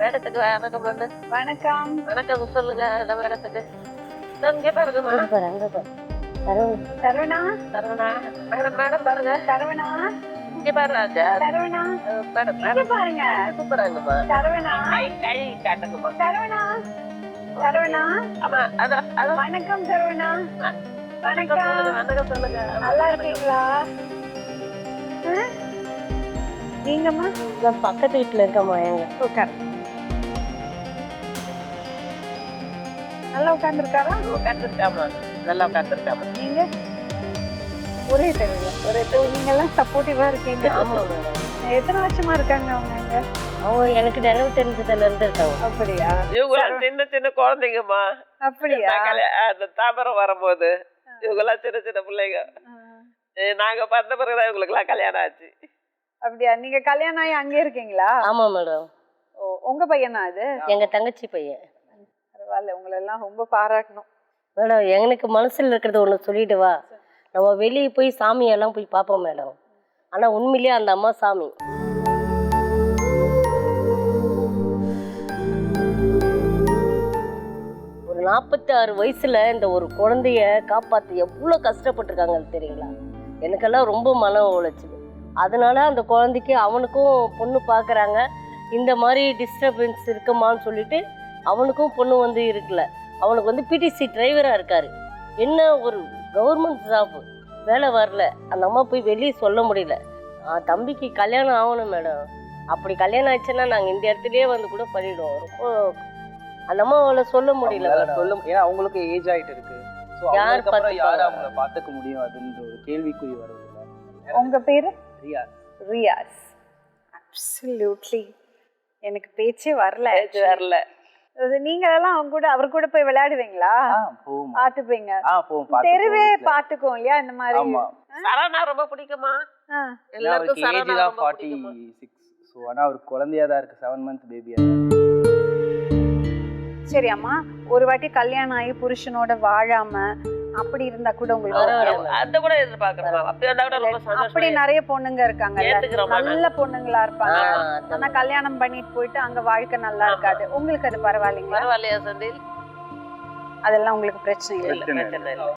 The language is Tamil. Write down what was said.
மேடத்துக்கு வணக்கம் பண்ணு. வணக்கம். வணக்கம் சொல்லுங்க அந்த மேடத்துக்கு இங்கே பாருங்கம்மா பாரு அங்க பாரு. தருண். சரவணா சரவணா மேடம் மேடம் பாருங்க. சரவணா இங்கே பாரு ராஜா சரவணா மேடம் இங்க பாருங்க. கூப்பிடுறாங்கம்மா சரவணா கை கை காட்டுங்கம்மா. சரவணா சரவணா ஆமா அதான் வணக்கம் சரவணா வணக்கம் வணக்கம். சொல்லுங்க வணக்கம் சொல்லுங்க. நல்லா இருக்கீங்களா? நீங்கம்மா? பக்கத்து வீட்டுல இருக்கம்மா எங்க. உட்கார் நல்லா உட்காந்துருக்காரா உட்காந்துருக்காமா நல்லா உட்காந்துருக்காமா நீங்க? ஒரே தெருவில் ஒரே தெரு. நீங்க எல்லாம் சப்போர்ட்டிவா இருக்கீங்க. ஆமா எத்தனை வருஷமா இருக்காங்க அவங்க இங்க? அவங்க எனக்கு நினைவு தெரிஞ்சதுல இருந்து இருக்காங்க. அப்படியா? இவங்களாம் சின்ன சின்ன குழந்தைங்கம்மா. அப்படியா? அந்த தாமரம் வரும்போது இவங்கெல்லாம் சின்ன சின்ன பிள்ளைங்க. நாங்க பிறந்த பிறகுதான் இவங்களுக்குலாம் கல்யாணம் ஆச்சு. அப்படியா? நீங்க கல்யாணம் ஆகி அங்கே இருக்கீங்களா? ஆமா மேடம். உங்க பையனா அது? எங்க தங்கச்சி பையன். பரவாயில்ல உங்களை எல்லாம் ரொம்ப பாராட்டணும். மேடம் எனக்கு மனசுல இருக்கிறது ஒண்ணு சொல்லிட்டு வா. நம்ம வெளியே போய் சாமியெல்லாம் போய் பார்ப்போம் மேடம். ஆனா உண்மையிலேயே அந்த அம்மா சாமி. ஒரு நாற்பத்தி ஆறு வயசுல இந்த ஒரு குழந்தைய காப்பாத்த எவ்வளோ கஷ்டப்பட்டிருக்காங்க தெரியுங்களா? எனக்கெல்லாம் ரொம்ப மனம் உழைச்சிது அதனால அந்த குழந்தைக்கு அவனுக்கும் பொண்ணு பார்க்குறாங்க இந்த மாதிரி டிஸ்டர்பன்ஸ் இருக்குமான்னு சொல்லிட்டு அவனுக்கும் பொண்ணு வந்து இருக்குல்ல அவனுக்கு வந்து பிடிசி டிரைவராக இருக்காரு. என்ன ஒரு கவர்மெண்ட் ஜாப் வேலை வரல. அந்த அம்மா போய் வெளியே சொல்ல முடியல. ஆ, தம்பிக்கு கல்யாணம் ஆகணும் மேடம். அப்படி கல்யாணம் ஆச்சுன்னா நாங்கள் இந்த இடத்துலயே வந்து கூட பண்ணிடுவோம். ரொம்ப அந்த அம்மாவால சொல்ல முடியல சொல்ல ஏன்னா அவங்களுக்கு ஏஜ் ஆயிட்டு இருக்கு. யார் அப்புறம் யார்? அவங்கள பார்த்துக்க முடியும்? அதுன்ற ஒரு கேள்விக்குறி வருது உங்க பேரு? ரியா ரியாஸ். அப்சல்யூட்லி எனக்கு பேச்சே வரல. வரல. நீங்க எல்லாம் அவங்க கூட அவர் கூட போய் விளையாடுவீங்களா? பாத்துப்பீங்க தெருவே. பாத்துக்கும் இல்லையா இந்த மாதிரி? சரவணா ரொம்ப பிடிக்குமா? எல்லாருக்கும் சரவணா ஃபார்ட்டி சிக்ஸ் ஸோ ஆனால் அவர் குழந்தையா தான் இருக்கு. செவன் மந்த் பேபியா சரி அம்மா. ஒரு வாட்டி கல்யாணம் ஆகி புருஷனோட வாழாம அப்படி இருந்தா கூட உங்களுக்கு. அந்த கூட எதிர்பார்க்கறோம். அப்படி வந்தா கூட ரொம்ப அப்படி சந்தோஷம் நிறைய பொண்ணுங்க ஏத்துக்கிறோமா நல்ல பொண்ணுங்களா இருப்பாங்க. ஆனா. கல்யாணம் பண்ணிட்டு போயிட்டு அங்க வாழ்க்கை நல்லா இருக்காது. உங்களுக்கு அது பரவாயில்லைங்களா? பரவாயில்லையா சந்தில்? அதெல்லாம் உங்களுக்கு பிரச்சனை இல்லை. இல்ல. பிரச்சனை பிரச்சனை இல்லை.